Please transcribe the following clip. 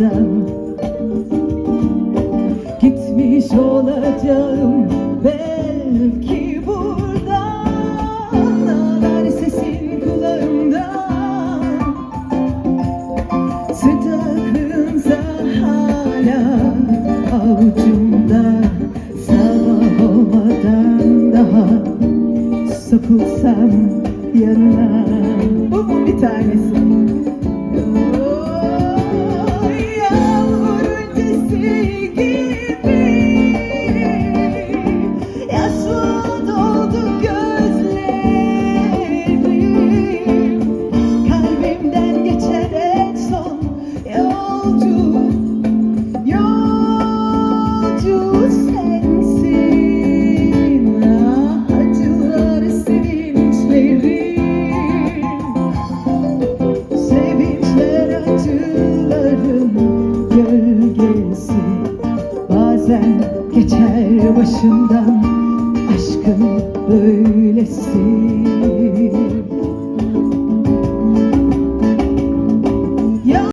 olmadan Gitmiş olacağım belki buradan. Ağlar sesin kulağımda. Sıcaklığınsa hala avucumda. Sabah olmadan daha sokulsam yanına. Bu bir Bazen geçer başımdan. Aşkın böylesi